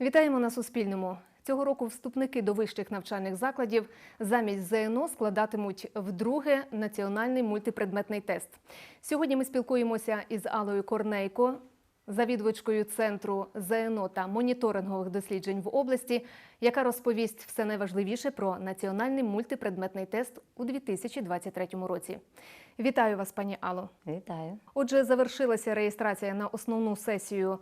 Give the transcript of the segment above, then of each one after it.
Вітаємо на Суспільному. Цього року вступники до вищих навчальних закладів замість ЗНО складатимуть вдруге національний мультипредметний тест. Сьогодні ми спілкуємося із Алою Корнейко, завідувачкою центру ЗНО та моніторингових досліджень в області, яка розповість все найважливіше про національний мультипредметний тест у 2023 році. Вітаю вас, пані Алло. Вітаю. Отже, завершилася реєстрація на основну сесію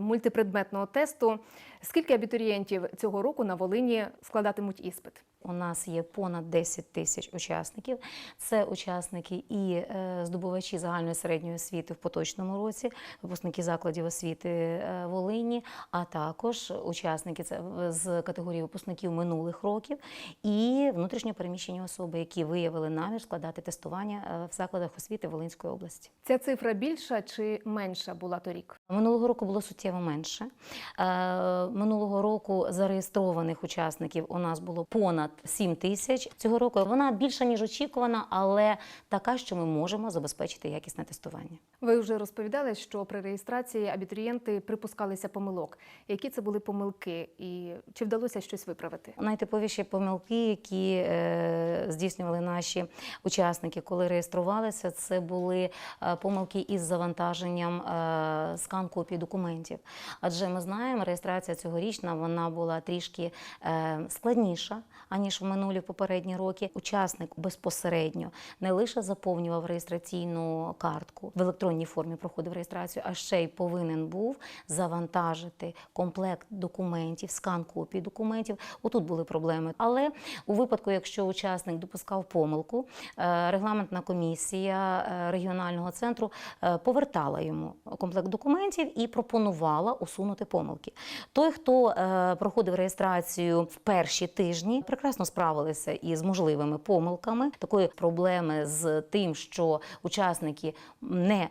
мультипредметного тесту. Скільки абітурієнтів цього року на Волині складатимуть іспит? У нас є понад 10 тисяч учасників. Це учасники і е, здобувачі загальної середньої освіти в поточному році, випускники закладів освіти е, Волині, а також учасники з категорії випускників минулих років і внутрішньо переміщені особи, які виявили намір складати тестування е, в закладах освіти Волинської області. Ця цифра більша чи менша була торік? Минулого року було суттєво менше. Минулого року зареєстрованих учасників у нас було понад 7 тисяч. Цього року вона більша ніж очікувана, але така, що ми можемо забезпечити якісне тестування. Ви вже розповідали, що при реєстрації абітурієнти припускалися помилок. Які це були помилки, і чи вдалося щось виправити? Найтиповіші помилки, які е, здійснювали наші учасники, коли реєструвалися, це були е, помилки із завантаженням е, скан копій документів. Адже ми знаємо, реєстрація цьогорічна вона була трішки складніша аніж в минулі попередні роки. Учасник безпосередньо не лише заповнював реєстраційну картку в електронній формі, проходив реєстрацію, а ще й повинен був завантажити комплект документів, скан копій документів. Отут були проблеми. Але у випадку, якщо учасник допускав помилку, е, регламентна комісія е, регіонального центру е, повертала йому комплект документів і пропонувала усунути помилки. Той, хто проходив реєстрацію в перші тижні, прекрасно справилися із можливими помилками. Такої проблеми з тим, що учасники не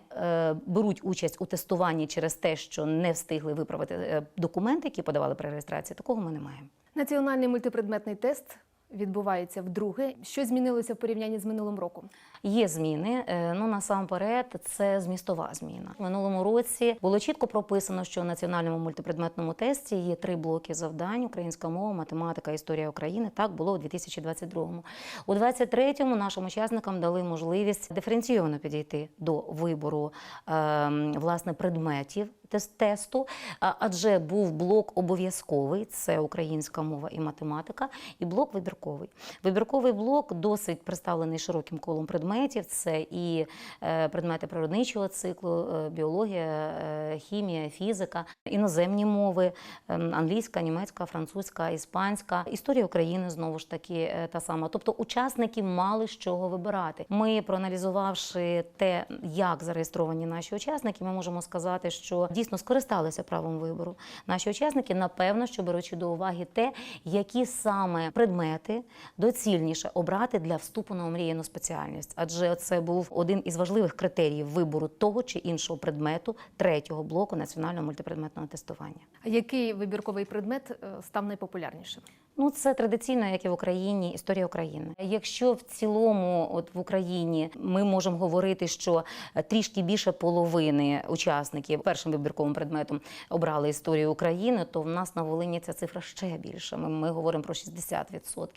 беруть участь у тестуванні через те, що не встигли виправити е, документи, які подавали при реєстрації, такого ми не маємо. Національний мультипредметний тест відбувається вдруге. Що змінилося в порівнянні з минулим роком? Є зміни. е, Ну насамперед, це змістова зміна. В минулому році було чітко прописано, що в національному мультипредметному тесті є три блоки завдань: українська мова, математика, історія України. Так було у 2022-му. У 2023-му нашим учасникам дали можливість диференційовано підійти до вибору ем, власне предметів тесту, адже був блок обов'язковий це українська мова і математика, і блок вибірковий. Вибірковий блок досить представлений широким колом предметів. Це і е, предмети природничого циклу, е, біологія, е, хімія, фізика, іноземні мови, ем, англійська, німецька, французька, іспанська, історія України знову ж таки та сама. Тобто учасники мали з чого вибирати. Ми, проаналізувавши те, як зареєстровані наші учасники, ми можемо сказати, що дійсно скористалися правом вибору. Наші учасники, напевно, що беручи до уваги те, які саме предмети доцільніше обрати для вступу на омріяну спеціальність, адже це був один із важливих критеріїв вибору того чи іншого предмету третього блоку національного мультипредметного тестування. Який вибірковий предмет е, став найпопулярнішим? Ну, це традиційно, як і в Україні, історія України. Якщо в цілому, от в Україні, ми можемо говорити, що е, трішки більше половини учасників першим вибірковим предметом обрали історію України, то в нас на Волині ця цифра ще більша. Ми, ми говоримо про 60%.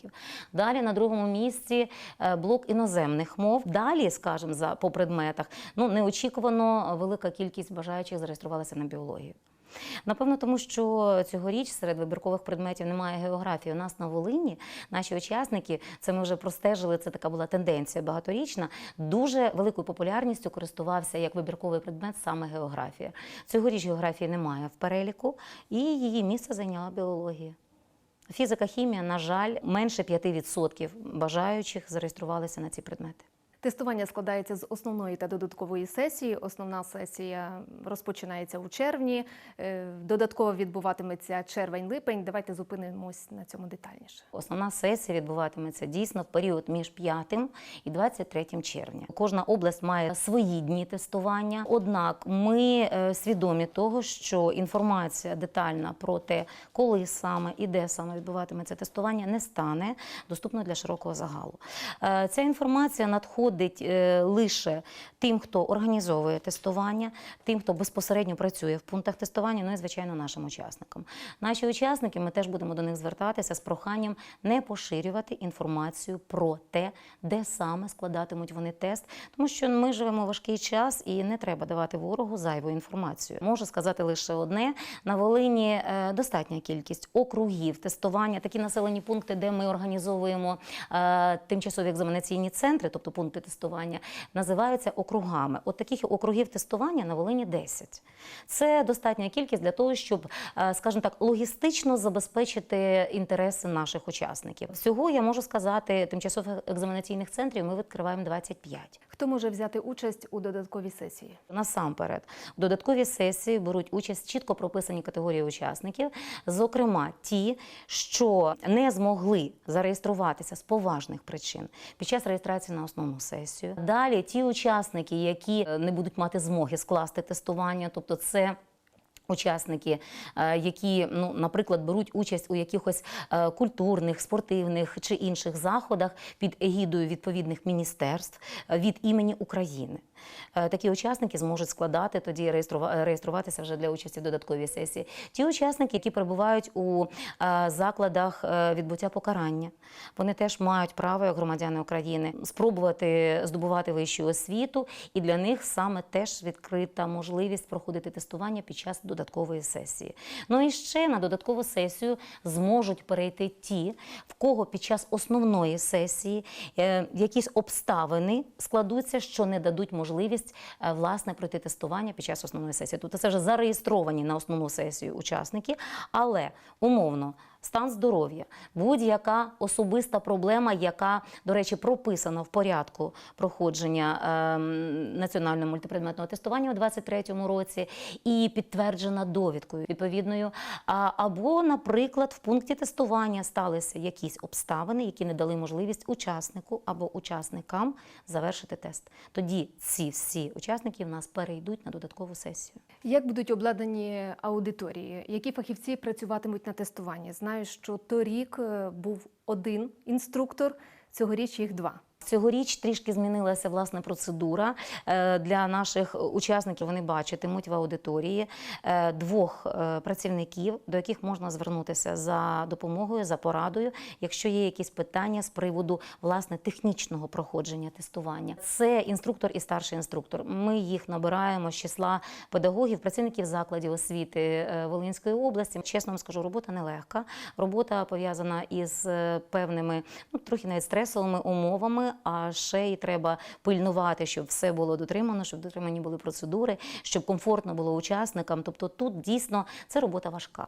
Далі на другому місці е, блок іноземних мов. Далі, скажімо, за по предметах, ну неочікувано велика кількість бажаючих зареєструвалася на біологію. Напевно, тому що цьогоріч серед вибіркових предметів немає географії. У нас на Волині наші учасники, це ми вже простежили, це така була тенденція багаторічна. Дуже великою популярністю користувався як вибірковий предмет саме географія. Цьогоріч географії немає в переліку, і її місце зайняла біологія. Фізика, хімія, на жаль, менше 5% бажаючих зареєструвалися на ці предмети. Тестування складається з основної та додаткової сесії. Основна сесія розпочинається у червні. е, Додатково відбуватиметься червень-липень. Давайте зупинимось на цьому детальніше. Основна сесія відбуватиметься дійсно в період між 5 і 23 червня. Кожна область має свої дні тестування. Однак ми е, свідомі того, що інформація детальна про те, коли саме і де саме відбуватиметься тестування, не стане доступною для широкого загалу. Е, Ця інформація надходить проходить е, лише тим, хто організовує тестування, тим, хто безпосередньо працює в пунктах тестування, ну і звичайно нашим учасникам. Наші учасники, ми теж будемо до них звертатися з проханням не поширювати інформацію про те, де саме складатимуть вони тест, тому що ми живемо важкий час і не треба давати ворогу зайву інформацію. Можу сказати лише одне: на Волині е, достатня кількість округів тестування, такі населені пункти, де ми організовуємо е, тимчасові екзаменаційні центри, тобто пункти тестування, називаються округами. От таких округів тестування на Волині 10. Це достатня кількість для того, щоб, е, скажімо так, логістично забезпечити інтереси наших учасників. Всього я можу сказати, тимчасових екзаменаційних центрів ми відкриваємо 25. Хто може взяти участь у додатковій сесії? Насамперед, у додатковій сесії беруть участь чітко прописані категорії учасників, зокрема ті, що не змогли зареєструватися з поважних причин під час реєстрації на основну сесію. Далі ті учасники, які е, не будуть мати змоги скласти тестування, тобто це. Учасники, е, які, ну, наприклад, беруть участь у якихось е, культурних, спортивних чи інших заходах під егідою відповідних міністерств е, від імені України. Такі учасники зможуть складати тоді реєструва- реєструватися вже для участі в додатковій сесії. Ті учасники, які перебувають у закладах відбуття покарання, вони теж мають право, як громадяни України, спробувати здобувати вищу освіту, і для них саме теж відкрита можливість проходити тестування під час додаткової сесії. Ну і ще на додаткову сесію зможуть перейти ті, в кого під час основної сесії е, якісь обставини складуться, що не дадуть можливість е, власне пройти тестування під час основної сесії. Тобто це вже зареєстровані на основну сесію учасники, але умовно. Стан здоров'я, будь-яка особиста проблема, яка, до речі, прописана в порядку проходження ем, національного мультипредметного тестування у 2023 році і підтверджена довідкою відповідною. Або, наприклад, в пункті тестування сталися якісь обставини, які не дали можливість учаснику або учасникам завершити тест. Тоді ці всі учасники в нас перейдуть на додаткову сесію. Як будуть обладнані аудиторії? Які фахівці працюватимуть на тестуванні? Знаю, що торік е, був один інструктор, цьогоріч їх два. Цьогоріч трішки змінилася власне процедура Е, для наших учасників. Вони бачитимуть в аудиторії е, двох е, працівників, до яких можна звернутися за допомогою, за порадою, якщо є якісь питання з приводу власне технічного проходження тестування. Це інструктор і старший інструктор. Ми їх набираємо з числа педагогів, працівників закладів освіти Волинської області. Чесно вам скажу, робота нелегка. Робота пов'язана із певними, ну трохи навіть стресовими умовами. А ще й треба пильнувати, щоб все було дотримано, щоб дотримані були процедури, щоб комфортно було учасникам. Тобто тут дійсно це робота важка.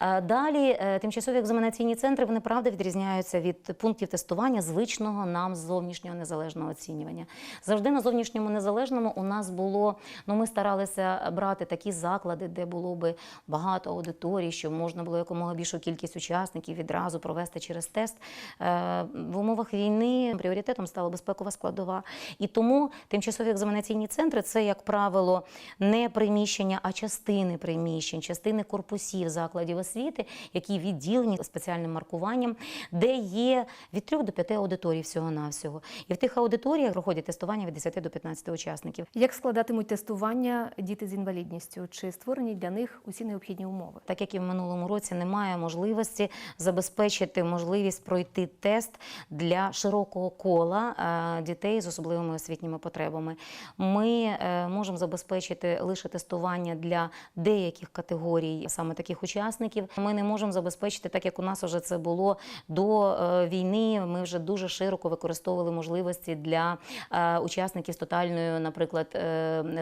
Е, Далі е, тимчасові екзаменаційні центри вони правда відрізняються від пунктів тестування звичного нам зовнішнього незалежного оцінювання. Завжди на зовнішньому незалежному у нас було. Ну ми старалися брати такі заклади, де було би багато аудиторій, щоб можна було якомога більшу кількість учасників відразу провести через тест. Е, В умовах війни пріоритетом стала безпекова складова. І тому тимчасові екзаменаційні центри це, як правило, не приміщення, а частини приміщень, частини корпусів закладів освіти, які відділені спеціальним маркуванням, де є від 3 до 5 аудиторій всього-навсього. І в тих аудиторіях проходять тестування від 10 до 15 учасників. Як складатимуть тестування діти з інвалідністю? Чи створені для них усі необхідні умови? Так як і в минулому році немає можливості забезпечити можливість пройти тест для широкого кола е, дітей з особливими освітніми потребами. Ми е, можемо забезпечити лише тестування для деяких категорій саме таких учасників. Ми не можемо забезпечити, так як у нас вже це було до е, війни. Ми вже дуже широко використовували можливості для учасників з тотальною, наприклад,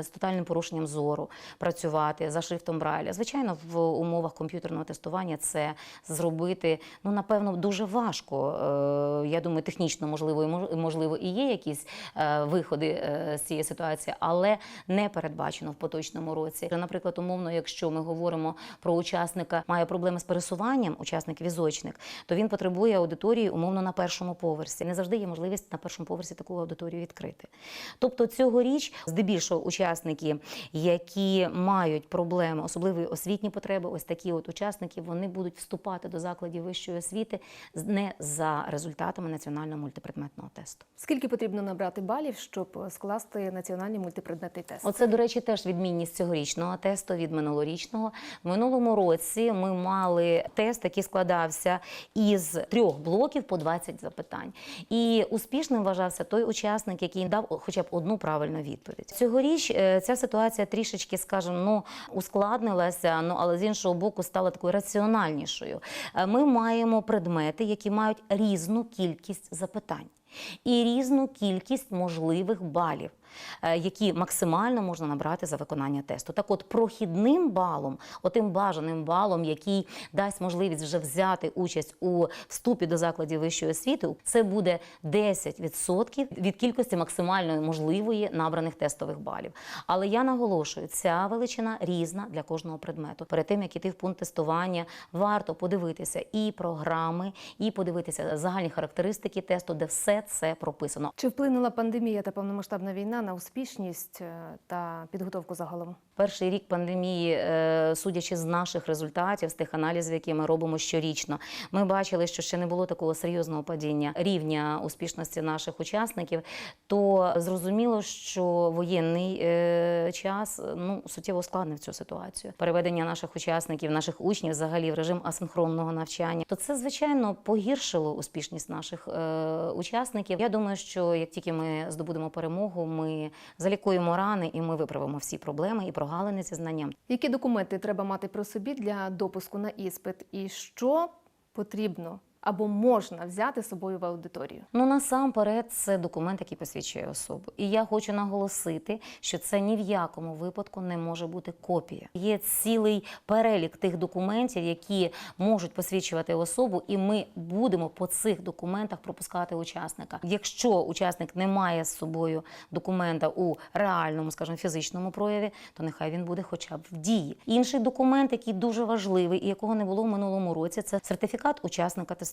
з тотальним порушенням зору працювати за шрифтом Брайля. Звичайно, в умовах комп'ютерного тестування це зробити ну напевно дуже важко. Я думаю, технічно можливо можливо і є якісь е, виходи е, з цієї ситуації, але не передбачено в поточному році. Наприклад, умовно, якщо ми говоримо про учасника, має проблеми з пересуванням, учасник візочник, то він потребує аудиторії умовно на першому поверсі. Не завжди є можливість на першому поверсі таку аудиторію відкрити. Тобто цьогоріч, здебільшого, учасники, які мають проблеми, особливі освітні потреби, ось такі от учасники, вони будуть вступати до закладів вищої освіти не за результатами національного мультипредметного тесту. Тесту. Скільки потрібно набрати балів, щоб скласти національний мультипредметний тест? Оце, до речі, теж відмінність цьогорічного тесту від минулорічного. В минулому році ми мали тест, який складався із трьох блоків по 20 запитань. І успішним вважався той учасник, який дав хоча б одну правильну відповідь. Цьогоріч е, ця ситуація трішечки, скажімо, ну ускладнилася, ну але з іншого боку стала такою раціональнішою. Е, Ми маємо предмети, які мають різну кількість запитань і різну кількість можливих балів, е, які максимально можна набрати за виконання тесту. Так от прохідним балом, отим бажаним балом, який дасть можливість вже взяти участь у вступі до закладів вищої освіти, це буде 10% від кількості максимально можливої набраних тестових балів. Але я наголошую, ця величина різна для кожного предмету. Перед тим як іти в пункт тестування, варто подивитися і програми, і подивитися загальні характеристики тесту, де все це прописано. Чи вплинула пандемія та повномасштабна війна на успішність е, та підготовку загалом? Перший рік пандемії, е, судячи з наших результатів, з тих аналізів, які ми робимо щорічно, ми бачили, що ще не було такого серйозного падіння рівня успішності наших учасників. То зрозуміло, що воєнний е, час ну суттєво ускладнив цю ситуацію. Переведення наших учасників, наших учнів, взагалі в режим асинхронного навчання, то це звичайно погіршило успішність наших е, учасників. Я думаю, що як тільки ми здобудемо перемогу, ми залікуємо рани і ми виправимо всі проблеми і прогалини зі знанням. Які документи треба мати при собі для допуску на іспит, і що потрібно або можна взяти з собою в аудиторію? Ну насамперед, це документ, який посвідчує особу. І я хочу наголосити, що це ні в якому випадку не може бути копія. Є цілий перелік тих документів, які можуть посвідчувати особу, і ми будемо по цих документах пропускати учасника. Якщо учасник не має з собою документа у реальному, скажімо, фізичному прояві, то нехай він буде хоча б в дії. Інший документ, який дуже важливий і якого не було в минулому році, це сертифікат учасника тестування.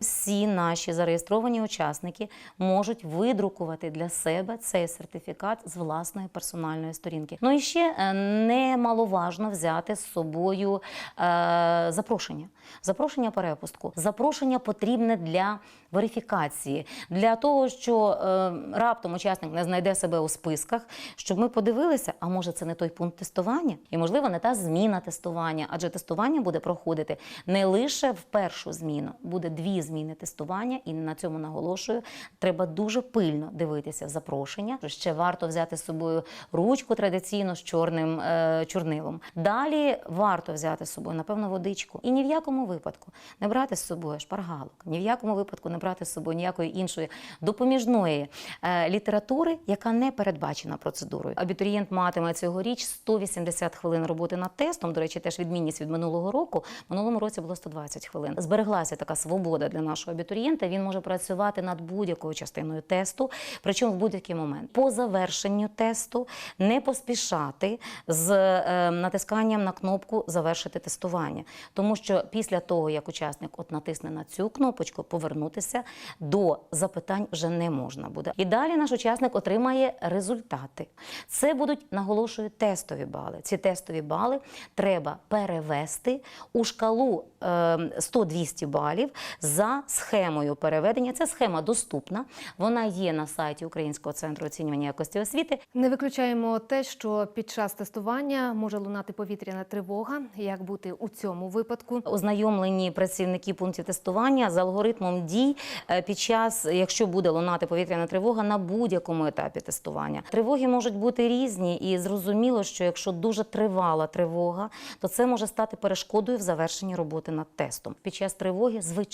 Всі наші зареєстровані учасники можуть видрукувати для себе цей сертифікат з власної персональної сторінки. Ну і ще е, немаловажно взяти з собою е, запрошення. Запрошення перепустку. Запрошення потрібне для верифікації, для того, що е, раптом учасник не знайде себе у списках, щоб ми подивилися, а може це не той пункт тестування, і можливо не та зміна тестування, адже тестування буде проходити не лише в першу зміну, буде дві зміни тестування, і на цьому наголошую. Треба дуже пильно дивитися в запрошення. Ще варто взяти з собою ручку традиційно з чорним е, чорнилом. Далі варто взяти з собою, напевно, водичку. І ні в якому випадку не брати з собою шпаргалок, ні в якому випадку не брати з собою ніякої іншої допоміжної е, літератури, яка не передбачена процедурою. Абітурієнт матиме цьогоріч 180 хвилин роботи над тестом. До речі, теж відмінність від минулого року. Минулому році було 120 хвилин. Збереглася така свобода для нашого абітурієнта. Він може працювати над будь-якою частиною тесту, причому в будь-який момент. По завершенню тесту не поспішати з е, натисканням на кнопку завершити тестування, тому що після того, як учасник от натисне на цю кнопочку, повернутися до запитань вже не можна буде. І далі наш учасник отримає результати. Це будуть, наголошую, тестові бали. Ці тестові бали треба перевести у шкалу е, 100-200 балів за схемою переведення. Ця схема доступна. Вона є на сайті Українського центру оцінювання якості освіти. Не виключаємо те, що під час тестування може лунати повітряна тривога. Як бути у цьому випадку? Ознайомлені працівники пунктів тестування з алгоритмом дій е, під час, якщо буде лунати повітряна тривога на будь-якому етапі тестування. Тривоги можуть бути різні, і зрозуміло, що якщо дуже тривала тривога, то це може стати перешкодою в завершенні роботи над тестом. Під час тривоги, звичайно,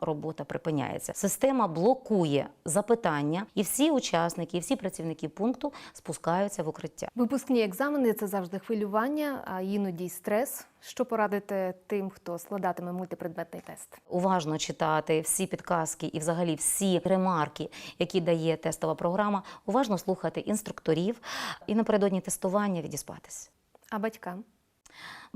робота припиняється. Система блокує запитання, і всі учасники, і всі працівники пункту спускаються в укриття. Випускні екзамени це завжди хвилювання, а іноді й стрес. Що порадити тим, хто складатиме мультипредметний тест? уважно читати всі підказки і взагалі всі ремарки, які дає тестова програма, уважно слухати інструкторів і напередодні тестування відіспатись. А батькам?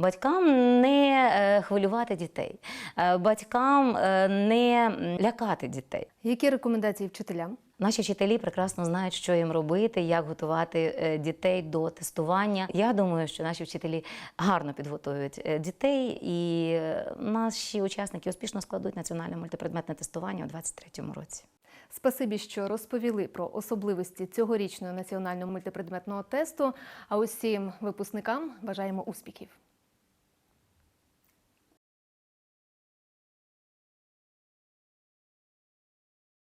Батькам не е, хвилювати дітей, е, батькам е, не лякати дітей. Які рекомендації вчителям? Наші вчителі прекрасно знають, що їм робити, як готувати дітей до тестування. Я думаю, що наші вчителі гарно підготують дітей, і наші учасники успішно складуть національне мультипредметне тестування у 2023 році. Спасибі, що розповіли про особливості цьогорічного національного мультипредметного тесту. А усім випускникам бажаємо успіхів.